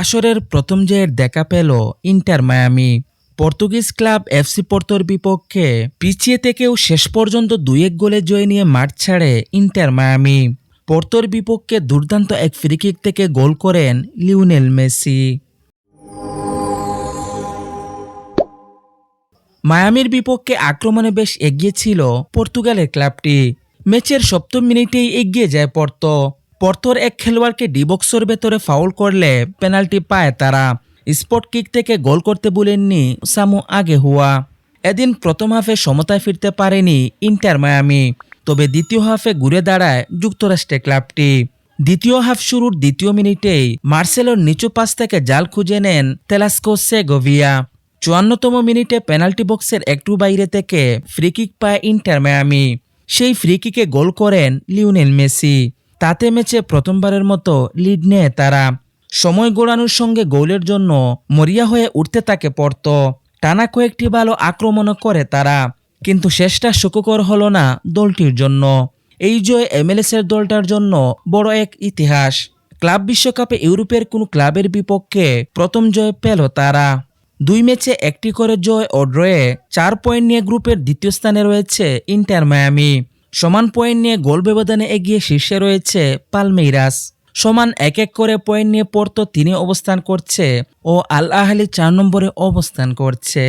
আসরের প্রথম জয়ের দেখা পেল Inter Miami. Portuguese club FC পোর্তোর বিপক্ষে পিছিয়ে থেকেও শেষ পর্যন্ত দুই এক গোলে জয় নিয়ে মাঠ ছাড়ে ইন্টার মায়ামি। পোর্তোর বিপক্ষে দুর্দান্ত এক ফ্রিকিক থেকে গোল করেন লিওনেল মেসি। মায়ামির বিপক্ষে আক্রমণে বেশ এগিয়ে ছিল পর্তুগালের ক্লাবটি। ম্যাচের সপ্তম মিনিটেই এগিয়ে যায় পর্তো। পর্তোর এক খেলোয়াড়কে ডিবক্সের ভেতরে ফাউল করলে পেনাল্টি পায় তারা। স্পট কিক থেকে গোল করতে বলেননি সামু আগে হুয়া এদিন প্রথম হাফে সমতায় ফিরতে পারেনি ইন্টার মায়ামি, তবে দ্বিতীয় হাফে ঘুরে দাঁড়ায় যুক্তরাষ্ট্রের ক্লাবটি। দ্বিতীয় হাফ শুরুর দ্বিতীয় মিনিটেই মার্সেলোর নিচু পাশ থেকে জাল খুঁজে নেন তেলাস্কো সেগোভিয়া। চুয়ান্নতম মিনিটে পেনাল্টি বক্সের একটু বাইরে থেকে ফ্রিকিক পায় ইন্টার মায়ামি। সেই ফ্রিকিকে গোল করেন লিওনেল মেসি। তাতে ম্যাচে প্রথমবারের মতো লিড নেয় তারা সময় গোড়ানোর সঙ্গে গোলের জন্য মরিয়া হয়ে উঠতে তাকে পড়ত টানা কয়েকটি ভালো আক্রমণও করে তারা, কিন্তু শেষটা সুখকর হলো না দলটির জন্য। এই জয় এমএলএস এর দলটার জন্য বড় এক ইতিহাস। ক্লাব বিশ্বকাপে ইউরোপের কোনো ক্লাবের বিপক্ষে প্রথম জয় পেল তারা। দুই ম্যাচে একটি করে জয় ও ড্রয়ে চার পয়েন্ট নিয়ে গ্রুপের দ্বিতীয় স্থানে রয়েছে ইন্টার মায়ামি। সমান পয়েন্ট নিয়ে গোল ব্যবধানে এগিয়ে শীর্ষে রয়েছে পালমেইরাস সমান এক এক করে পয়েন্ট নিয়ে পড়তো তিনি অবস্থান করছে ও আল আহালি চার নম্বরে অবস্থান করছে।